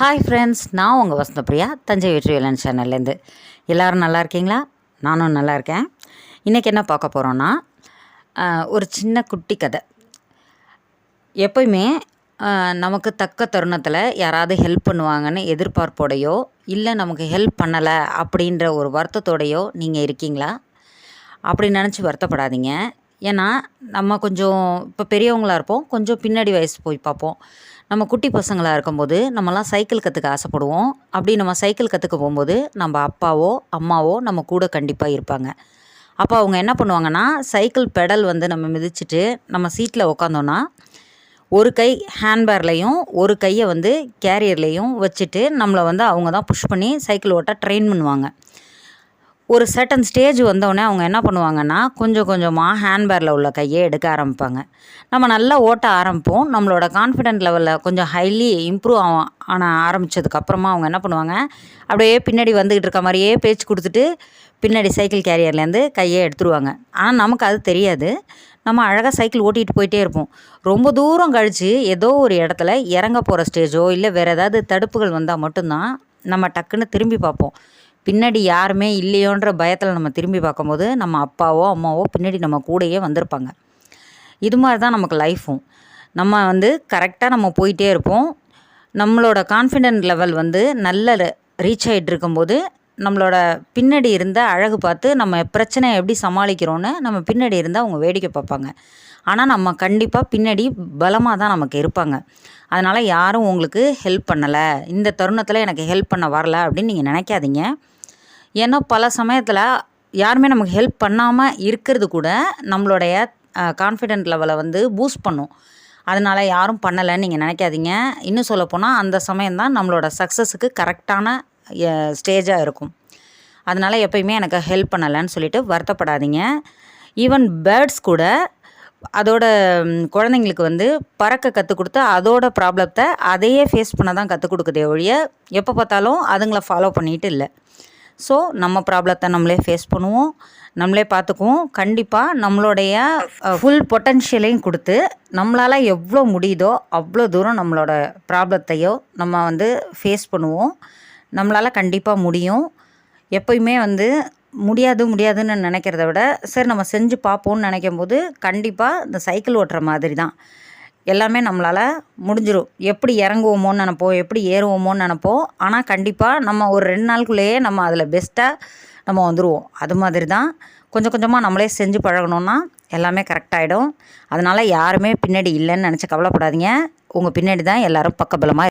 Hi friends நான் உங்கள் வசந்தபிரியா தஞ்சை வெற்றிவேலன் சேனல்லேருந்து. எல்லோரும் நல்லா இருக்கீங்களா? நானும் நல்லா இருக்கேன். இன்றைக்கி என்ன பார்க்க போகிறோன்னா ஒரு சின்ன குட்டி கதை. எப்போயுமே நமக்கு தக்க தருணத்தில் யாராவது ஹெல்ப் பண்ணுவாங்கன்னு எதிர்பார்ப்போடையோ இல்லை நமக்கு ஹெல்ப் பண்ணலை அப்படின்ற ஒரு வருத்தத்தோடையோ நீங்கள் இருக்கீங்களா? அப்படி நினச்சி வருத்தப்படாதீங்க. ஏன்னா நம்ம கொஞ்சம் இப்போ பெரியவங்களா இருப்போம். கொஞ்சம் பின்னாடி வயசு போய் பார்ப்போம். நம்ம குட்டி பசங்களாக இருக்கும்போது நம்மலாம் சைக்கிள் கற்றுக்க ஆசைப்படுவோம். அப்படி நம்ம சைக்கிள் கற்றுக்க போகும்போது நம்ம அப்பாவோ அம்மாவோ நம்ம கூட கண்டிப்பாக இருப்பாங்க. அப்போ அவங்க என்ன பண்ணுவாங்கன்னா சைக்கிள் பெடல் வந்து நம்ம மிதிச்சிட்டு நம்ம சீட்டில் உக்காந்தோன்னா ஒரு கை ஹேண்ட்பேர்லேயும் ஒரு கையை வந்து கேரியர்லேயும் வச்சுட்டு நம்மளை வந்து அவங்க தான் புஷ் பண்ணி சைக்கிள் ஓட்ட ட்ரெயின் பண்ணுவாங்க. ஒரு சர்டன் ஸ்டேஜ் வந்தோடனே அவங்க என்ன பண்ணுவாங்கன்னா கொஞ்சம் கொஞ்சமாக ஹேண்ட்பேரில் உள்ள கையை எடுக்க ஆரம்பிப்பாங்க. நம்ம நல்லா ஓட்ட ஆரம்பிப்போம். நம்மளோட கான்ஃபிடென்ட் லெவலில் கொஞ்சம் ஹைலி இம்ப்ரூவ் ஆகும் ஆனால் ஆரம்பித்ததுக்கப்புறமா அவங்க என்ன பண்ணுவாங்க அப்படியே பின்னாடி வந்துக்கிட்டு இருக்க மாதிரியே பேச்சு கொடுத்துட்டு பின்னாடி சைக்கிள் கேரியர்லேருந்து கையை எடுத்துருவாங்க. ஆனால் நமக்கு அது தெரியாது. நம்ம அழகாக சைக்கிள் ஓட்டிகிட்டு போயிட்டே இருப்போம். ரொம்ப தூரம் கழித்து ஏதோ ஒரு இடத்துல இறங்க போகிற ஸ்டேஜோ இல்லை வேறு ஏதாவது தடுப்புகள் வந்தால் மட்டும்தான் நம்ம டக்குன்னு திரும்பி பார்ப்போம். பின்னாடி யாருமே இல்லையோன்ற பயத்தில் நம்ம திரும்பி பார்க்கும்போது நம்ம அப்பாவோ அம்மாவோ பின்னாடி நம்ம கூடயே வந்திருப்பாங்க. இது மாதிரி தான் நமக்கு லைஃப்பும் நம்ம வந்து கரெக்டாக நம்ம போயிட்டே இருப்போம். நம்மளோட கான்ஃபிடென்ட் லெவல் வந்து நல்ல ரீச் ஆகிட்டு இருக்கும்போது நம்மளோட பின்னாடி இருந்த அழகு பார்த்து நம்ம பிரச்சனையை எப்படி சமாளிக்கிறோன்னு நம்ம பின்னாடி இருந்தால் அவங்க வேடிக்கை பார்ப்பாங்க. ஆனால் நம்ம கண்டிப்பாக பின்னாடி பலமாக தான் நமக்கு இருப்பாங்க. அதனால் யாரும் உங்களுக்கு ஹெல்ப் பண்ணலை. இந்த தருணத்தில் எனக்கு ஹெல்ப் பண்ண வரல அப்படின்னு நீங்கள் நினைக்காதீங்க. ஏன்னா பல சமயத்தில் யாருமே நமக்கு ஹெல்ப் பண்ணாமல் இருக்கிறது கூட நம்மளுடைய கான்ஃபிடென்ட் லெவலை வந்து பூஸ்ட் பண்ணும். அதனால் யாரும் பண்ணலைன்னு நீங்கள் நினைக்காதீங்க. இன்னும் சொல்லப்போனால் அந்த சமயம்தான் நம்மளோட சக்ஸஸுக்கு கரெக்டான ஸ்டேஜாக இருக்கும். அதனால் எப்பயுமே எனக்கு ஹெல்ப் பண்ணலைன்னு சொல்லிட்டு வருத்தப்படாதீங்க. ஈவன் பேர்ட்ஸ் கூட அதோட குழந்தைங்களுக்கு வந்து பறக்க கற்றுக் கொடுத்து அதோட ப்ராப்ளத்தை அதையே ஃபேஸ் பண்ண தான் கற்றுக் கொடுக்குதே ஒழிய எப்போ பார்த்தாலும் அதுங்களை ஃபாலோ பண்ணிட்டு இல்லை. ஸோ நம்ம ப்ராப்ளத்தை நம்மளே ஃபேஸ் பண்ணுவோம். நம்மளே பார்த்துக்குவோம். கண்டிப்பாக நம்மளுடைய ஃபுல் பொட்டன்ஷியலையும் கொடுத்து நம்மளால் எவ்வளோ முடியுதோ அவ்வளோ தூரம் நம்மளோட ப்ராப்ளத்தையோ நம்ம வந்து ஃபேஸ் பண்ணுவோம். நம்மளால் கண்டிப்பாக முடியும். எப்பயுமே வந்து முடியாது முடியாதுன்னு நினைக்கிறத விட சரி நம்ம செஞ்சு பார்ப்போம்னு நினைக்கும் போது கண்டிப்பாக இந்த சைக்கிள் ஓட்டுற மாதிரி தான் எல்லாமே நம்மளால் முடிஞ்சிடும் எப்படி இறங்குவோமோன்னு நினப்போம் எப்படி ஏறுவோமோன்னு நினப்போம். ஆனால் கண்டிப்பாக நம்ம ஒரு ரெண்டு நாளுக்குள்ளேயே நம்ம அதில் பெஸ்ட்டாக நம்ம வந்துடுவோம் அது மாதிரி தான் கொஞ்சம் கொஞ்சமாக நம்மளே செஞ்சு பழகணுன்னா எல்லாமே கரெக்டாகிடும் அதனால் யாருமே பின்னாடி இல்லைன்னு நினச்சி கவலைப்படாதீங்க. உங்கள் பின்னாடி தான் எல்லோரும் பக்கபலமாக